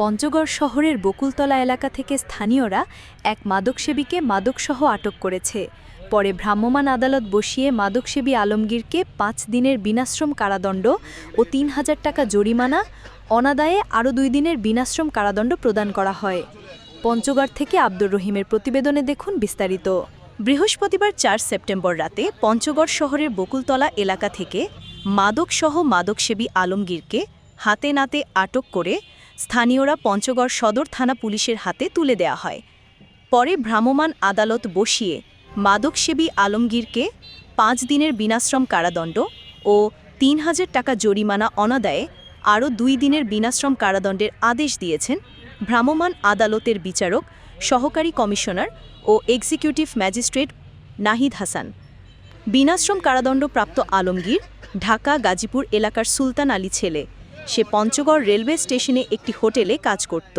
পঞ্চগড় শহরের বকুলতলা এলাকা থেকে স্থানীয়রা এক মাদকসেবীকে মাদকসহ আটক করেছে। পরে ভ্রাম্যমাণ আদালত বসিয়ে মাদকসেবী আলমগীরকে পাঁচ দিনের বিনাশ্রম কারাদণ্ড ও তিন হাজার টাকা জরিমানা, অনাদায়ে আরও দুই দিনের বিনাশ্রম কারাদণ্ড প্রদান করা হয়। পঞ্চগড় থেকে আব্দুর রহিমের প্রতিবেদনে দেখুন বিস্তারিত। বৃহস্পতিবার চার সেপ্টেম্বর রাতে পঞ্চগড় শহরের বকুলতলা এলাকা থেকে মাদকসহ মাদকসেবী আলমগীরকে হাতে নাতে আটক করে স্থানীয়রা পঞ্চগড় সদর থানা পুলিশের হাতে তুলে দেয়া হয়। পরে ভ্রাম্যমাণ আদালত বসিয়ে মাদকসেবী আলমগীরকে পাঁচ দিনের বিনাশ্রম কারাদণ্ড ও তিন হাজার টাকা জরিমানা অনাদায়ে আরও দুই দিনের বিনাশ্রম কারাদণ্ডের আদেশ দিয়েছেন ভ্রাম্যমাণ আদালতের বিচারক, সহকারী কমিশনার ও এক্সিকিউটিভ ম্যাজিস্ট্রেট নাহিদ হাসান। বিনাশ্রম কারাদণ্ডপ্রাপ্ত আলমগীর ঢাকা গাজীপুর এলাকার সুলতান আলী ছেলে সে পঞ্চগড় রেলওয়ে স্টেশনে একটি হোটেলে কাজ করত।